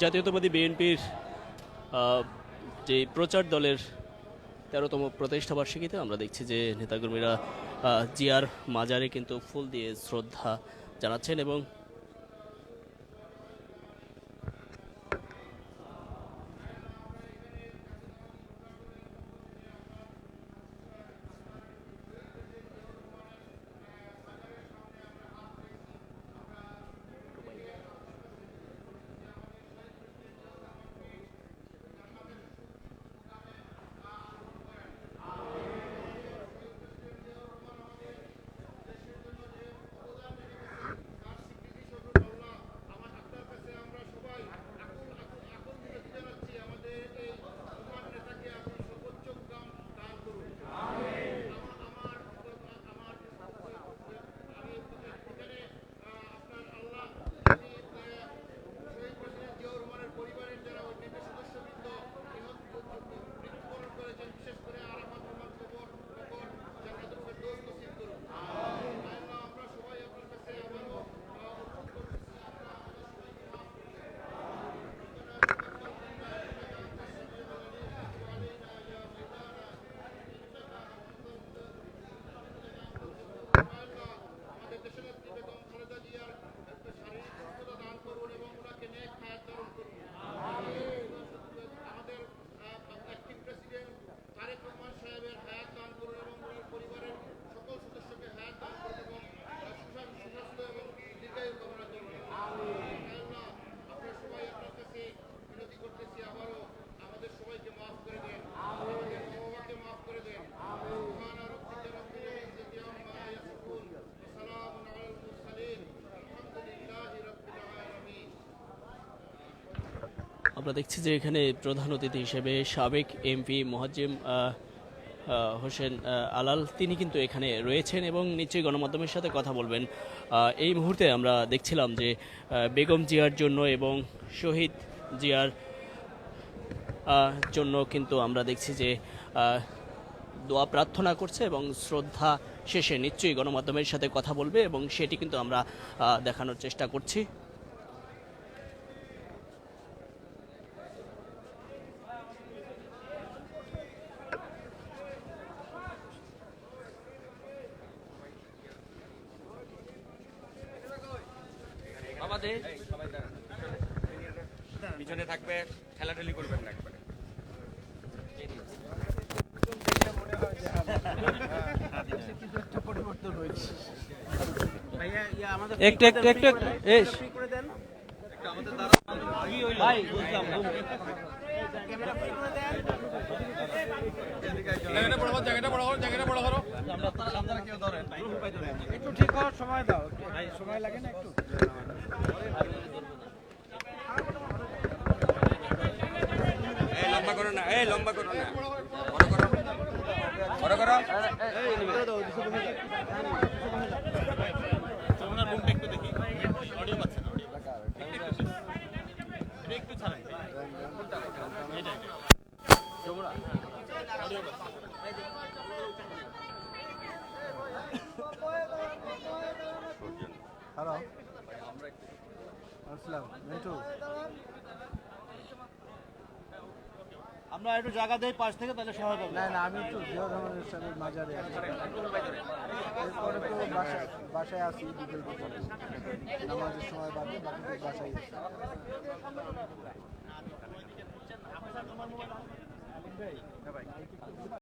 জাতীয়তাবাদী বিএনপির যে প্রচার দলের তেরোতম প্রতিষ্ঠা বার্ষিকীতে আমরা দেখছি যে নেতাকর্মীরা জিয়ার মাজারে কিন্তু ফুল দিয়ে শ্রদ্ধা জানাচ্ছেন এবং আমরা দেখছি যে এখানে প্রধান অতিথি হিসেবে সাবেক এমপি মোহাজ্জিম হোসেন আলাল তিনি কিন্তু এখানে রয়েছেন এবং নিশ্চয়ই গণমাধ্যমের সাথে কথা বলবেন। এই মুহূর্তে আমরা দেখছিলাম যে বেগম জিয়ার জন্য এবং শহীদ জিয়ার জন্য কিন্তু আমরা দেখছি যে দোয়া প্রার্থনা করছে এবং শ্রদ্ধা শেষে নিশ্চয়ই গণমাধ্যমের সাথে কথা বলবে এবং সেটি কিন্তু আমরা দেখানোর চেষ্টা করছি। আমাদের। পিছনে থাকবে ঠেলাঠেলি করবেন না একবারে। একটু একটু একটু একটু এই জায়গাটা বড় করো জায়গাটা বড় করো জায়গাটা বড় করো একটু ঠিক হওয়ার সময় দাও সময় লাগে না একটু? এই লম্বা করো না এই লম্বা করো না। বড় করো। বড় করো। হ্যালো আসসালাম মিন্টু। আমরা একটু জায়গা দেই পাশ থেকে তাহলে সহায়তা হবে। না না আমি একটু জিয়া রহমানের সাহেবের মাজারে আছি। এরপরে তো বাসায় বাসায় আছি বিকেল পর্যন্ত। নামাজের সময় বাকি বাকি তো বাসায় আছি।